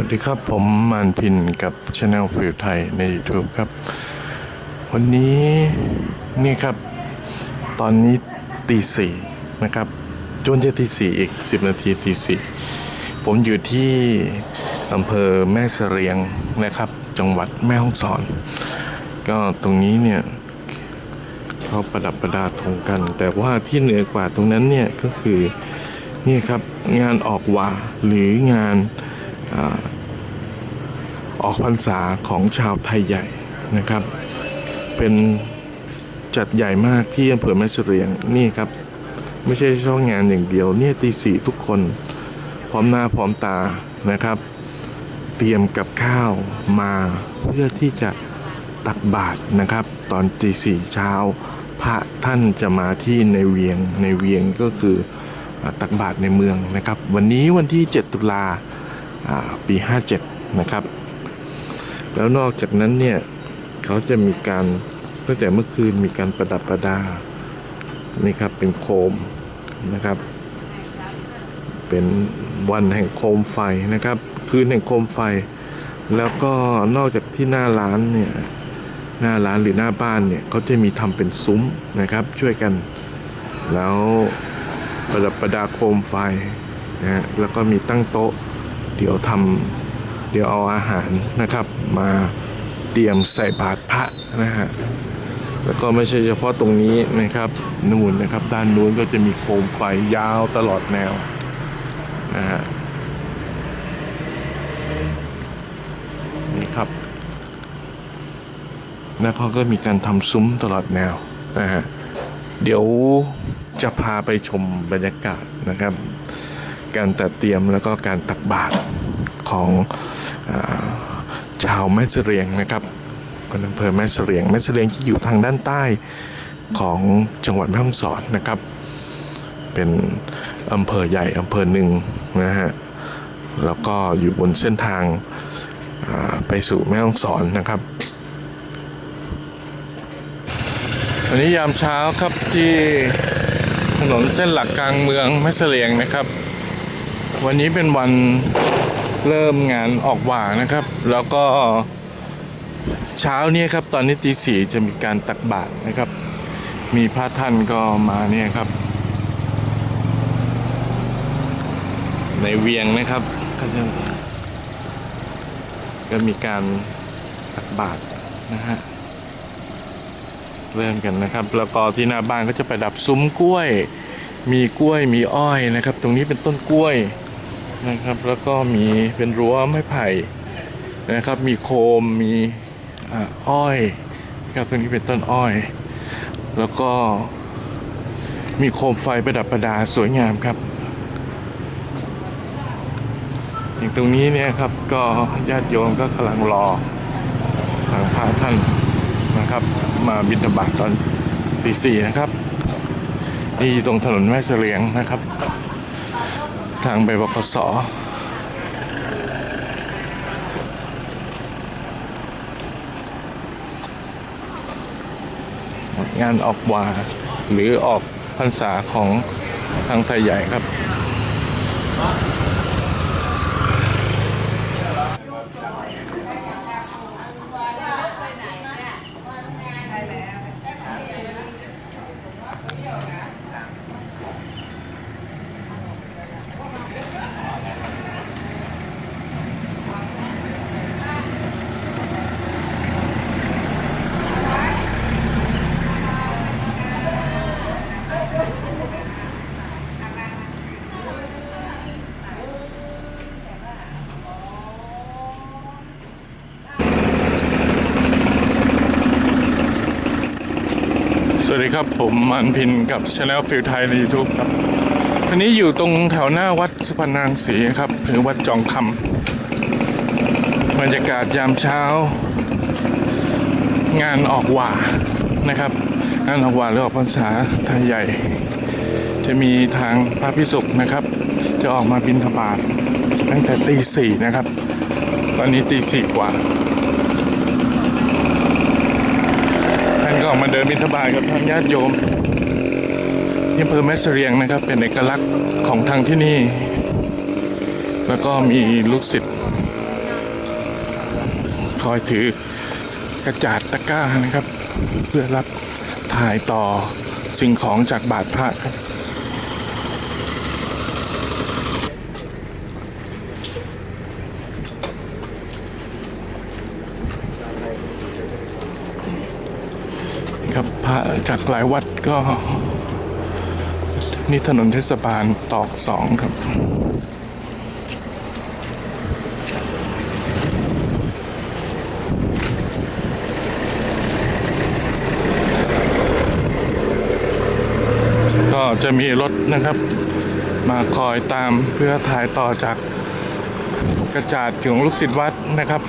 วัสดีครับผมมานพินกับช anel ฟิลไทยใน YouTube ครับ วันนี้นี่ครับ ตอนนี้ตีสี่นะครับจนจะตีสี่อีก 10 นาทีตีสี่ผมอยู่ที่อำเภอแม่เสรียงนะครับ จังหวัดแม่ฮ่องสอน ก็ตรงนี้เนี่ยเขาประดับประดาธงกัน แต่ว่าที่เหนือกว่าตรงนั้นเนี่ยก็คือนี่ครับงานออกว่าหรืองาน ออกพรรษาของชาวไทยใหญ่นะครับ เป็นจัดใหญ่มากที่อำเภอแม่เสรียงนี่ครับ ไม่ใช่ช่องงานอย่างเดียว เนี่ยตีสี่ทุกคนพร้อมหน้าพร้อมตานะครับ เตรียมกับข้าวมาเพื่อที่จะตักบาตรนะครับ ตอนตีสี่เช้า พระท่านจะมาที่ในเวียงในเวียงก็คือตักบาตรในเมืองนะครับ วันนี้วันที่ 7 ตุลา ปี 57 นะครับ แล้วนอกจากนั้นเนี่ยเขาจะมีการตั้งแต่เมื่อคืนมีการประดับประดา นี่ครับเป็นโคมนะครับ เป็นวันแห่งโคมไฟนะครับ คืนแห่งโคมไฟ แล้วก็นอกจากที่หน้าร้านเนี่ยหน้าร้านหรือหน้าบ้านเนี่ยเขาจะมีทำเป็นซุ้มนะครับ ช่วยกัน แล้วประดับประดาโคมไฟนะแล้วก็มีตั้งโต๊ะ เดี๋ยวทำเดี๋ยวเอาอาหารนะครับ มาเตรียมใส่บาตรพระนะฮะแล้วก็ไม่ใช่เฉพาะตรงนี้นะครับนู่นนะครับ ด้านนู้นก็จะมีโคมไฟยาวตลอดแนวนะฮะนี่ครับแล้วเขาก็มีการทำซุ้มตลอดแนวนะฮะเดี๋ยวจะพาไปชมบรรยากาศนะครับ การตัดเตรียมแล้วก็การตักบาตรของอชาวแม่เสรียงนะครับคนอำเภอแม่เสรียงแม่เสรียงที่อยู่ทางด้านใต้ของจังหวัดแม่ฮ่องสอนนะครับ เป็นอำเภอใหญ่อำเภอหนึ่งนะฮะแล้วก็อยู่บนเส้นทางาไปสู่แม่ฮ่องสอนนะครับวันนี้ยามเช้าครับที่ถนนเส้นหลักกลางเมืองแม่เสรียงนะครับ วันนี้เป็นวันเริ่มงานออกหว่านะครับ แล้วก็เช้านี้ครับ ตอนนี้ตีสี่จะมีการตักบาตรนะครับ มีพระท่านก็มาเนี่ยครับ ในเวียงนะครับก็จะก็มีการตักบาตรนะฮะเริ่มกันนะครับ แล้วก็ที่หน้าบ้านก็จะประดับซุ้มกล้วย มีกล้วยมีอ้อยนะครับ ตรงนี้เป็นต้นกล้วย นะครับ แล้วก็มีเป็นรั้วไม้ไผ่นะครับ มีโคมมีอ้อยนะครับตรงนี้เป็นต้นอ้อย แล้วก็มีโคมไฟประดับประดาสวยงามครับ อย่างตรงนี้เนี่ยครับก็ญาติโยมก็กำลังรอทางพระท่านนะครับ มาบิณฑบาตตอนตีสี่นะครับ นี่ตรงถนนแม่เสลียงนะครับ ทางไปบกสงานออกวาหรือออกพรรษาของทางไทยใหญ่ครับ สวัสดีครับผมมันพินกับช anel ฟิลไทยใน YouTube ครับวันนี้อยู่ตรงแถวหน้าวัดสุพรรณรังสีครับหรือวัดจองคำบรรยากาศยามเช้า งานออกหว่านะครับ งานออกหว่าหรือออกพรรษาไทยใหญ่ จะมีทางพระพิสุกนะครับ จะออกมาบินทบาทตั้งแต่ตีสี่นะครับ ตอนนี้ตีสี่กว่า ท่านก็ ออกมาเดินบิณฑบาตกับทางญาติโยมที่อำเภอแม่เสรียงนะครับ เป็นเอกลักษณ์ของทางที่นี่ แล้วก็มีลูกศิษย์คอยถือกระจาดตะกร้านะครับ เพื่อรับถ่ายต่อสิ่งของจากบาทพระครับ พระจากหลายวัดก็ นี่ถนนเทศบาลตอกสองครับก็จะมีรถนะครับ มาคอยตามเพื่อถ่ายต่อจากกระจาดของลูกศิษย์วัดนะครับ